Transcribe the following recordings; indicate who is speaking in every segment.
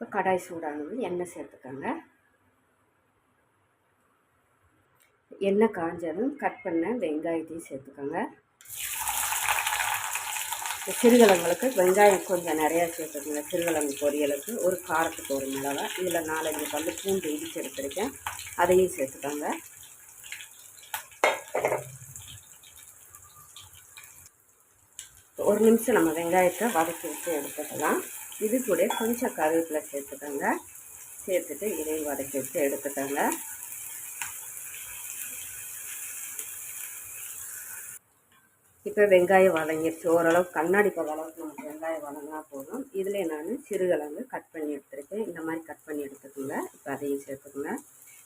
Speaker 1: இப்போ கடாய் சூடானது எண்ணெய் சேர்த்துக்கோங்க. எண்ணெய் காஞ்சதும் கட் பண்ண வெங்காயத்தையும் சேர்த்துக்கோங்க. இந்த சிறுகிழங்குகளுக்கு வெங்காயம் கொஞ்சம் நிறையா சேர்த்துக்கோங்க சிறுகிழங்கு பொரியலுக்கு ஒரு காரத்துக்கு ஒரு மிளகா இதில் நாலஞ்சு பல்லு பூண்டு இடிச்சு எடுத்துருக்கேன் அதையும் சேர்த்துக்கோங்க. ஒரு நிமிஷம் நம்ம வெங்காயத்தை வதக்கி விட்டு எடுத்துக்கலாம். இது கூட கொஞ்சம் கருவேப்பிலை சேர்த்துக்கோங்க. சேர்த்துட்டு இதையும் வதக்கி விட்டு எடுத்துக்கோங்க. இப்போ வெங்காயம் வதங்கிடுச்சு. ஓரளவு கண்ணாடி இப்போ அளவுக்கு நமக்கு வெங்காயம் வதங்கினா போதும். இதில் நான் சிறுகிழங்கு கட் பண்ணி எடுத்துருக்கேன். இந்த மாதிரி கட் பண்ணி எடுத்துக்கோங்க. இப்போ அதையும் சேர்த்துக்கோங்க.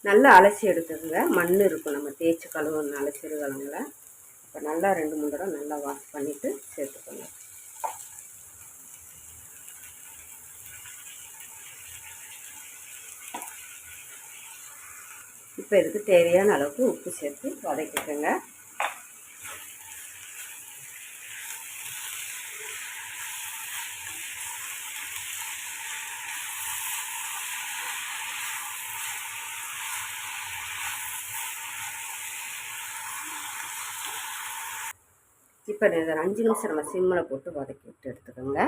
Speaker 1: நல்லா அலசி எடுத்துக்கோங்க. மண் இருக்கும். நம்ம தேய்ச்சி கழுவுனால சிறுகிழங்குல இப்போ நல்லா ரெண்டு மூணு தடவை நல்லா வாஷ் பண்ணிவிட்டு சேர்த்துக்கோங்க. இப்போ இதுக்கு தேவையான அளவுக்கு உப்பு சேர்த்து வதக்கிக்கோங்க. இப்போ இதை அஞ்சு நிமிஷம் நம்ம சிம்மில் போட்டு வதக்கி விட்டு எடுத்துக்கோங்க.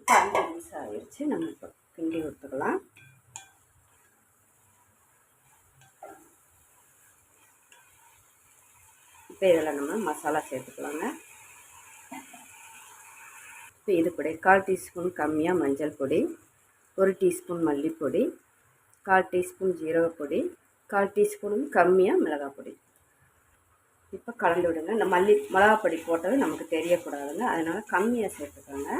Speaker 1: இப்போ அஞ்சு நிமிஷம் ஆயிடுச்சு. நம்ம இப்போ கிண்டி கொடுத்துக்கலாம். இப்போ இதில் நம்ம மசாலா சேர்த்துக்கலாங்க. இப்போ இது கூட கால் டீஸ்பூன் கம்மியாக மஞ்சள் பொடி ஒரு டீஸ்பூன் மல்லிப்பொடி கால் டீஸ்பூன் ஜீரகப்பொடி கால் டீஸ்பூனும் கம்மியாக மிளகாய் பொடி. இப்போ கலந்து விடுங்க. இந்த மல்லி மிளகாப்பொடி போட்டது நமக்கு தெரியக்கூடாதுங்க. அதனால் கம்மியாக சேர்த்துக்கோங்க.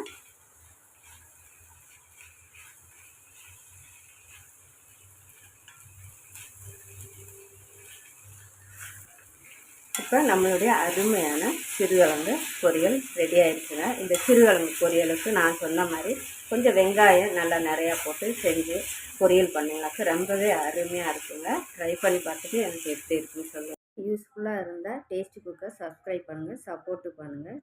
Speaker 1: இப்போ நம்மளுடைய அருமையான சிறுகிழங்கு பொரியல் ரெடி ஆயிடுச்சுங்க இந்த சிறுகிழங்கு பொரியலுக்கு நான் சொன்ன மாதிரி கொஞ்சம் வெங்காயம் நல்லா நிறையா போட்டு செஞ்சு பொரியல் பண்ணிங்கனாக்கா ரொம்பவே அருமையாக இருக்குங்க. ட்ரை பண்ணி பார்த்துட்டு எனக்கு எப்படி இருக்குன்னு சொல்லுங்கள் யூஸ்ஃபுல்லாக இருந்தால் டேஸ்டி குக்கை சப்ஸ்கிரைப் பண்ணுங்கள் சப்போர்ட்டு பண்ணுங்கள்